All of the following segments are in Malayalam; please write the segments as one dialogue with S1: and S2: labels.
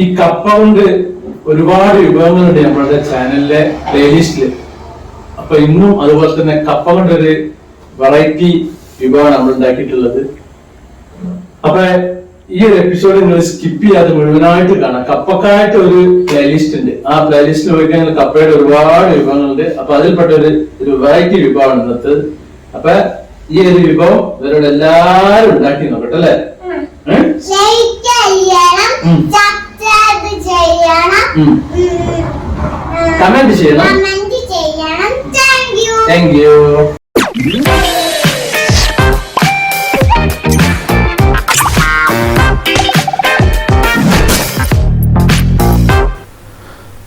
S1: കൊണ്ട് ഒരുപാട് വിഭവങ്ങളുണ്ട് നമ്മളുടെ ചാനലിലെ പ്ലേലിസ്റ്റിൽ അപ്പൊ ഇന്നും അതുപോലെ തന്നെ കപ്പ കൊണ്ടൊരു വെറൈറ്റി വിഭവമാണ് നമ്മൾ ഉണ്ടാക്കിയിട്ടുള്ളത്. അപ്പൊ ഈ ഒരു എപ്പിസോഡ് നിങ്ങൾ സ്കിപ്പ് ചെയ്യാതെ മുഴുവനായിട്ട് കാണാം. കപ്പക്കായിട്ട് ഒരു പ്ലേലിസ്റ്റ് ഉണ്ട്. ആ പ്ലേലിസ്റ്റിൽ പോയി കഴിഞ്ഞാൽ കപ്പയുടെ ഒരുപാട് വിഭവങ്ങളുണ്ട്. അപ്പൊ അതിൽപ്പെട്ട ഒരു ഒരു വെറൈറ്റി വിഭവമാണ് ഇന്നത്തെ. അപ്പൊ ഈ ഒരു വിഭവം ഇവരോട് എല്ലാരും ഉണ്ടാക്കി നോക്കട്ടെ അല്ലേ ഏ?
S2: ലൈക്ക് ചെയ്യണം
S1: ഉം.
S2: സബ്സ്ക്രൈബ് ചെയ്യണം
S1: ഉം. കമന്റ് ചെയ്യണം.
S2: താങ്ക് യു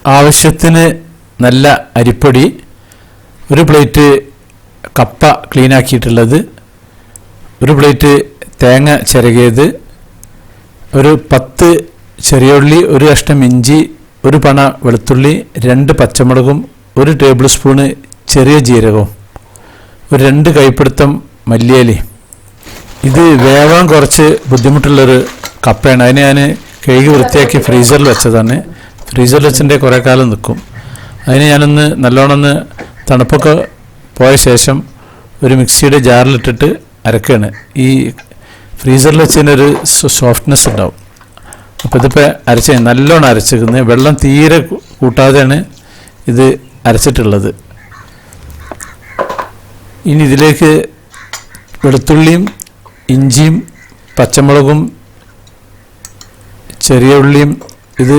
S1: ആവശ്യത്തിന് നല്ല അരിപ്പൊടി ഒരു പ്ലേറ്റ് കപ്പ ക്ലീൻ ആക്കിയിട്ടുള്ളത് ഒരു പ്ലേറ്റ് തേങ്ങ ചിരകിയത് ഒരു പത്ത് ചെറിയ ഉള്ളി ഒരു കഷ്ണം ഇഞ്ചി ഒരു പണ വെളുത്തുള്ളി രണ്ട് പച്ചമുളകും ഒരു ടേബിൾ സ്പൂണ് ചെറിയ ജീരകവും ഒരു രണ്ട് കൈപ്പിടുത്തം മല്ലിയലി. ഇത് വേവാൻ കുറച്ച് ബുദ്ധിമുട്ടുള്ളൊരു കപ്പയാണ്. അതിനെ ഞാൻ കഴുകി വൃത്തിയാക്കി ഫ്രീസറിൽ വെച്ചതാണ്. ഫ്രീസറിൽ വെച്ചിന്റെ കുറേ കാലം നിൽക്കും അതിന് ഞാനൊന്ന് നല്ലോണം ഒന്ന് തണുപ്പൊക്കെ പോയ ശേഷം ഒരു മിക്സിയുടെ ജാറിലിട്ടിട്ട് അരക്കുകയാണ് ഈ ഫ്രീസറിൽ വെച്ചതിനൊരു സോഫ്റ്റ്നെസ് ഉണ്ടാവും. അപ്പോൾ ഇതിപ്പോൾ അരച്ച് നല്ലോണം അരച്ചിരിക്കുന്നത് വെള്ളം തീരെ കൂട്ടാതെയാണ് ഇത് അരച്ചിട്ടുള്ളത്. ഇനി ഇതിലേക്ക് വെളുത്തുള്ളിയും ഇഞ്ചിയും പച്ചമുളകും ചെറിയ ഉള്ളിയും ഇത്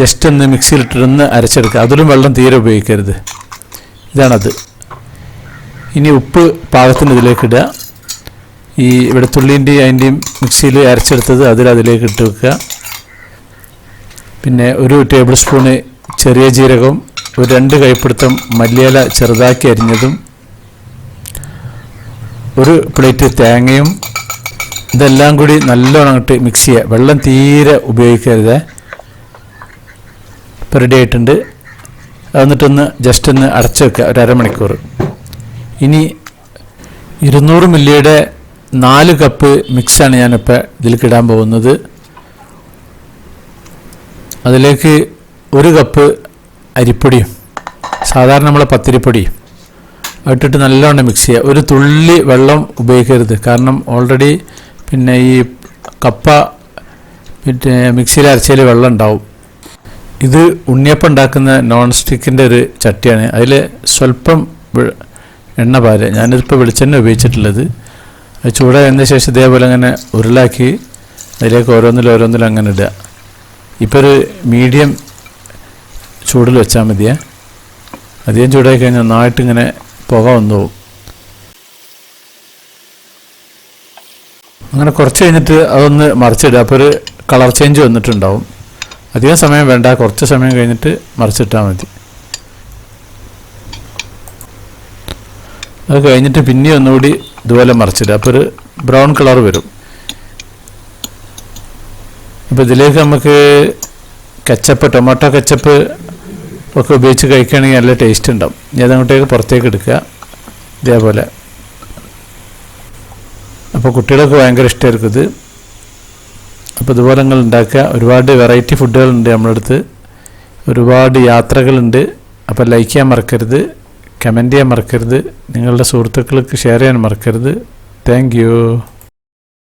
S1: ജസ്റ്റ് ഒന്ന് മിക്സിയിലിട്ടിരുന്ന് അരച്ചെടുക്കുക. അതിലും വെള്ളം തീരെ ഉപയോഗിക്കരുത്. ഇതാണത്. ഇനി ഉപ്പ് പാകത്തിന് ഇതിലേക്ക് ഇടുക. ഈ വെളുത്തുള്ളിന്റെയും അതിന്റെയും മിക്സിയിൽ അരച്ചെടുത്തത് അതിൽ അതിലേക്ക് ഇട്ട് വെക്കുക. പിന്നെ ഒരു ടേബിൾ സ്പൂണ് ചെറിയ ജീരകവും ഒരു രണ്ട് കൈപ്പിടുത്തം മല്ലിയില ചെറുതാക്കി അരിഞ്ഞതും ഒരു പ്ലേറ്റ് തേങ്ങയും ഇതെല്ലാം കൂടി നല്ലോണം ഇട്ട് മിക്സ് ചെയ്യുക. വെള്ളം തീരെ ഉപയോഗിക്കരുത്. ഇപ്പോൾ റെഡി ആയിട്ടുണ്ട്. എന്നിട്ടൊന്ന് ജസ്റ്റ് ഒന്ന് അടച്ചു വെക്കുക. ഒരു അരമണിക്കൂർ. ഇനി ഇരുന്നൂറ് മില്ലിയുടെ നാല് കപ്പ് മിക്സാണ് ഞാനിപ്പോൾ ഇതിലേക്ക് ഇടാൻ പോകുന്നത്. അതിലേക്ക് ഒരു കപ്പ് അരിപ്പൊടിയും സാധാരണ നമ്മളെ പത്തിരിപ്പൊടിയും ഇട്ടിട്ട് നല്ലോണം മിക്സ് ചെയ്യുക. ഒരു തുള്ളി വെള്ളം ഉപയോഗിക്കരുത്. കാരണം ഓൾറെഡി പിന്നെ ഈ കപ്പ പിന്നെ മിക്സിയിൽ അരച്ചതിൽ വെള്ളം ഉണ്ടാവും. ഇത് ഉണ്ണിയപ്പം ഉണ്ടാക്കുന്ന നോൺ സ്റ്റിക്കിന്റെ ഒരു ചട്ടിയാണ്. അതിൽ സ്വല്പം എണ്ണ പാൽ ഞാനിതിപ്പോൾ വെളിച്ചെണ്ണ ഉപയോഗിച്ചിട്ടുള്ളത്. ചൂടായതിന് ശേഷം ഇതേപോലെ അങ്ങനെ ഉരുളാക്കി അതിലേക്ക് ഓരോന്നിലും ഓരോന്നിലും അങ്ങനെ ഇടുക. ഇപ്പോൾ ഒരു മീഡിയം ചൂടിൽ വെച്ചാൽ മതിയേ. അധികം ചൂടായി കഴിഞ്ഞാൽ നന്നായിട്ട് ഇങ്ങനെ പുക വന്നു പോകും. അങ്ങനെ കുറച്ച് കഴിഞ്ഞിട്ട് അതൊന്ന് മറിച്ചിടുക. അപ്പോൾ ഒരു കളർ ചേഞ്ച് വന്നിട്ടുണ്ടാവും. അധികം സമയം വേണ്ട. കുറച്ച് സമയം കഴിഞ്ഞിട്ട് മറിച്ചിട്ടാൽ മതി. അത് കഴിഞ്ഞിട്ട് പിന്നെ ഒന്നുകൂടി ഇതുപോലെ മറിച്ചിടുക. അപ്പോൾ ഒരു ബ്രൗൺ കളർ വരും. അപ്പോൾ ഇതിലേക്ക് നമുക്ക് കച്ചപ്പ് ടൊമാറ്റോ കച്ചപ്പ് ഒക്കെ ഉപയോഗിച്ച് കഴിക്കുകയാണെങ്കിൽ നല്ല ടേസ്റ്റ് ഉണ്ടാവും. ഞാൻ അങ്ങോട്ടേക്ക് പുറത്തേക്ക് എടുക്കുക. ഇതേപോലെ. അപ്പോൾ കുട്ടികൾക്ക് ഭയങ്കര ഇഷ്ടമായിരിക്കും ഇത്. അപ്പോൾ ഇതുപോലെ നിങ്ങൾ ഉണ്ടാക്കുക. ഒരുപാട് വെറൈറ്റി ഫുഡുകളുണ്ട് നമ്മളടുത്ത്. ഒരുപാട് യാത്രകളുണ്ട്. അപ്പോൾ ലൈക്ക് ചെയ്യാൻ മറക്കരുത്. കമന്റ് ചെയ്യാൻ മറക്കരുത്. നിങ്ങളുടെ സുഹൃത്തുക്കൾക്ക് ഷെയർ ചെയ്യാൻ മറക്കരുത്. താങ്ക്